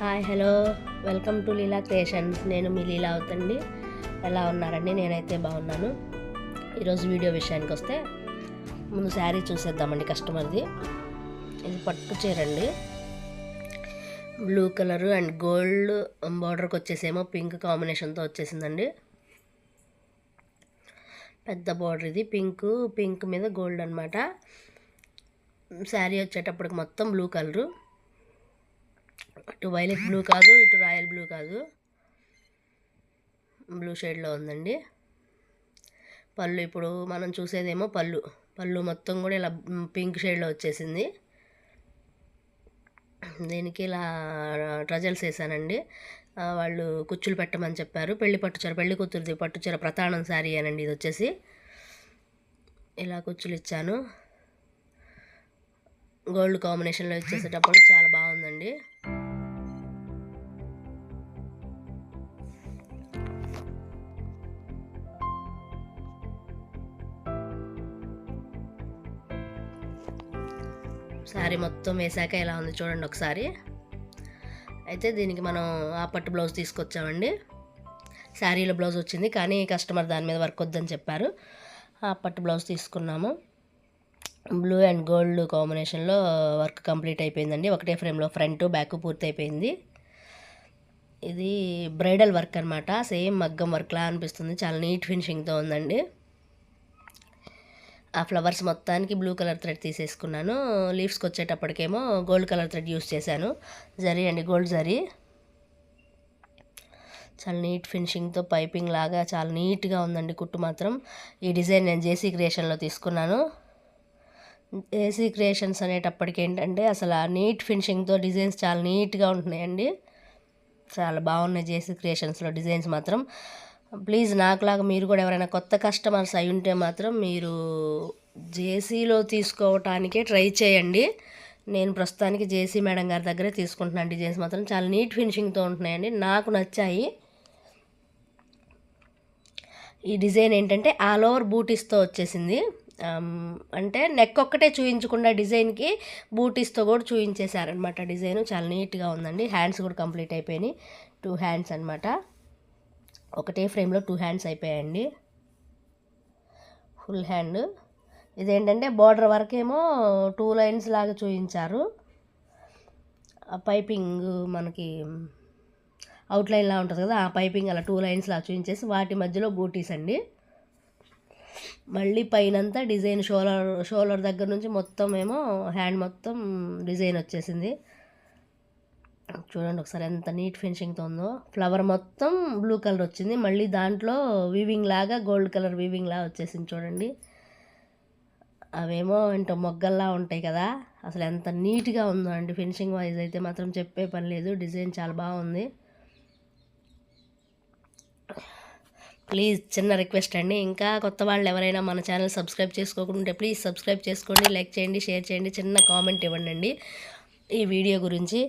Hi hello. Welcome to Leela creations. నేను మీ లీలా అవుతండి. ఎలా ఉన్నారండి? నేనైతే బాగున్నాను. ఈరోజు వీడియో విషయానికి వస్తే ముందు శారీ చూసేద్దామండి కస్టమర్ది. ఇది పట్టు చీరండి. బ్లూ కలర్ అండ్ గోల్డ్ బార్డర్కి వచ్చేసేమో పింక్ కాంబినేషన్తో వచ్చేసిందండి. పెద్ద బార్డర్ ఇది. పింక్ పింక్ మీద గోల్డ్ అనమాట శారీ వచ్చేటప్పటికి మొత్తం బ్లూ కలరు. ఇటు వైలెట్ బ్లూ కాదు ఇటు రాయల్ బ్లూ కాదు. బ్లూ షేడ్లో ఉందండి. పళ్ళు ఇప్పుడు మనం చూసేదేమో పళ్ళు. పళ్ళు మొత్తం కూడా ఇలా పింక్ షేడ్లో వచ్చేసింది. దీనికి ఇలా ట్రజల్స్ వేసానండి. వాళ్ళు కుచ్చులు పెట్టమని చెప్పారు. పెళ్ళి పట్టుచీర పెళ్ళి కూతురుది పట్టుచీర ప్రతాణం శారీ అనండి ఇది వచ్చేసి. ఇలా కుచ్చులు ఇచ్చాను. గోల్డ్ కాంబినేషన్లో ఇచ్చేసేటప్పుడు చాలా బాగుందండి. శారీ మొత్తం వేసాక ఇలా ఉంది చూడండి ఒకసారి. అయితే దీనికి మనం ఆ పట్టు బ్లౌజ్ తీసుకొచ్చామండి. శారీలో బ్లౌజ్ వచ్చింది కానీ కస్టమర్ దాని మీద వర్క్ వద్దని చెప్పారు. ఆ పట్టు బ్లౌజ్ తీసుకున్నాము. బ్లూ అండ్ గోల్డ్ కాంబినేషన్లో వర్క్ కంప్లీట్ అయిపోయిందండి. ఒకటే ఫ్రేమ్లో ఫ్రంట్ బ్యాక్ పూర్తి అయిపోయింది. ఇది బ్రైడల్ వర్క్ అనమాట సేమ్ మగ్గం వర్క్లా అనిపిస్తుంది. చాలా నీట్ ఫినిషింగ్తో ఉందండి. ఆ ఫ్లవర్స్ మొత్తానికి బ్లూ కలర్ థ్రెడ్ తీసేసుకున్నాను. లీవ్స్కి వచ్చేటప్పటికేమో గోల్డ్ కలర్ థ్రెడ్ యూస్ చేశాను. జరీ అండి గోల్డ్ జరీ. చాలా నీట్ ఫినిషింగ్తో పైపింగ్ లాగా చాలా నీట్గా ఉందండి కుట్టు మాత్రం. ఈ డిజైన్ నేను జేసీ క్రియేషన్లో తీసుకున్నాను. జేసీ క్రియేషన్స్ అనేటప్పటికి ఏంటంటే అసలు ఆ నీట్ ఫినిషింగ్తో డిజైన్స్ చాలా నీట్గా ఉంటున్నాయండి. చాలా బాగున్నాయి జేసీ క్రియేషన్స్లో డిజైన్స్ మాత్రం. ప్లీజ్ నాకులాగా మీరు కూడా ఎవరైనా కొత్త కస్టమర్స్ అయి ఉంటే మాత్రం మీరు జేసీలో తీసుకోవటానికే ట్రై చేయండి. నేను ప్రస్తుతానికి జేసీ మేడం గారి దగ్గరే తీసుకుంటున్నాను. డిజైన్స్ మాత్రం చాలా నీట్ ఫినిషింగ్తో ఉంటున్నాయండి. నాకు నచ్చాయి. ఈ డిజైన్ ఏంటంటే ఆల్ ఓవర్ బూటీస్తో వచ్చేసింది. అంటే నెక్ ఒక్కటే చూయించకుండా డిజైన్కి బూటీస్తో కూడా చూయించేశారనమాట డిజైన్ చాలా నీట్గా ఉందండి. హ్యాండ్స్ కూడా కంప్లీట్ అయిపోయినాయి. టూ హ్యాండ్స్ అనమాట ఒకటే ఫ్రేమ్లో టూ హ్యాండ్స్ అయిపోయాయండి. Full hand. ఇదేంటంటే బార్డర్ వరకేమో టూ లైన్స్ లాగా చూపించారు ఆ పైపింగ్ మనకి అవుట్లైన్లా ఉంటుంది కదా ఆ పైపింగ్ అలా టూ లైన్స్లా చూపించేసి వాటి మధ్యలో బూటీస్ అండి. మళ్ళీ పైనంతా డిజైన్ షోలర్ షోలర్ దగ్గర నుంచి మొత్తం ఏమో హ్యాండ్ మొత్తం డిజైన్ వచ్చేసింది. చూడండి ఒకసారి ఎంత నీట్ ఫినిషింగ్తో ఉందో. ఫ్లవర్ మొత్తం బ్లూ కలర్ వచ్చింది. మళ్ళీ దాంట్లో వీవింగ్ లాగా గోల్డ్ కలర్ వీవింగ్ లాగా వచ్చేసింది చూడండి. అవేమో ఏంటో మొగ్గల్లా ఉంటాయి కదా. అసలు ఎంత నీట్గా ఉందో అండి. ఫినిషింగ్ వైజ్ అయితే మాత్రం చెప్పే పని లేదు. డిజైన్ చాలా బాగుంది. ప్లీజ్ చిన్న రిక్వెస్ట్ అండి. ఇంకా కొత్త వాళ్ళు ఎవరైనా మన ఛానల్ సబ్స్క్రైబ్ చేసుకోకుంటే ప్లీజ్ సబ్స్క్రైబ్ చేసుకోండి లైక్ చేయండి షేర్ చేయండి. చిన్న కామెంట్ ఇవ్వండి ఈ వీడియో గురించి.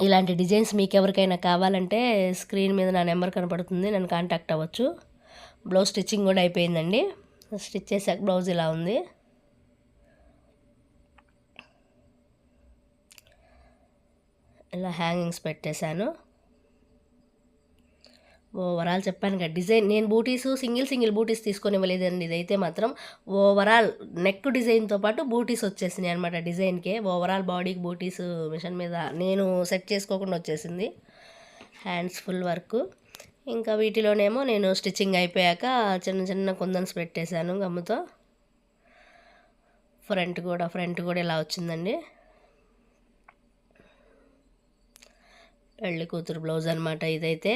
ఇలాంటి డిజైన్స్ మీకు ఎవరికైనా కావాలంటే స్క్రీన్ మీద నా నెంబర్ కనపడుతుంది నన్ను కాంటాక్ట్ అవ్వచ్చు. బ్లౌజ్ స్టిచ్చింగ్ కూడా అయిపోయిందండి. స్టిచ్ చేసాక బ్లౌజ్ ఇలా ఉంది. ఇలా హ్యాంగింగ్స్ పెట్టేశాను. ఓవరాల్ చెప్పాను కదా. డిజైన్ నేను బూటీస్ సింగిల్ సింగిల్ బూటీస్ తీసుకొని ఇవ్వలేదండి ఇదైతే మాత్రం ఓవరాల్ నెక్ డిజైన్తో పాటు బూటీస్ వచ్చేసినాయి అనమాట డిజైన్కే. ఓవరాల్ బాడీకి బూటీస్ మిషన్ మీద నేను సెట్ చేసుకోకుండా వచ్చేసింది. Hands full work. ఇంకా వీటిలోనేమో నేను స్టిచ్చింగ్ అయిపోయాక చిన్న చిన్న కుందన్స్ పెట్టేశాను గమ్ముతో. ఫ్రంట్ కూడా ఫ్రంట్ కూడా ఇలా వచ్చిందండి. పెళ్ళి కూతురు బ్లౌజ్ అనమాట ఇదైతే.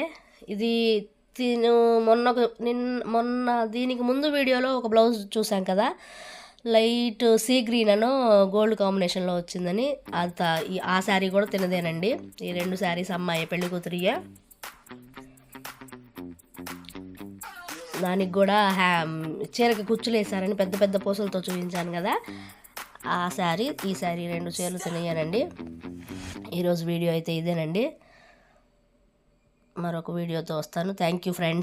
ఇది తిను మొన్న ఒక నిన్న మొన్న దీనికి ముందు వీడియోలో ఒక బ్లౌజ్ చూసాం కదా. లైట్ సీ గ్రీన్ అను గోల్డ్ కాంబినేషన్లో వచ్చిందని. అంత ఈ- ఆ శారీ కూడా తినదేనండి. ఈ రెండు శారీస్ అమ్మాయి పెళ్ళి కూతురియే దానికి కూడా హ్యా చీరకి కుచ్చులు వేసారని పెద్ద పెద్ద పూసలతో చూపించాను కదా. ఆ శారీ ఈ శారీ రెండు చీరలు తినయ్యానండి. ఈరోజు వీడియో అయితే ఇదేనండి. మరొక వీడియోతో వస్తాను. Thank you friends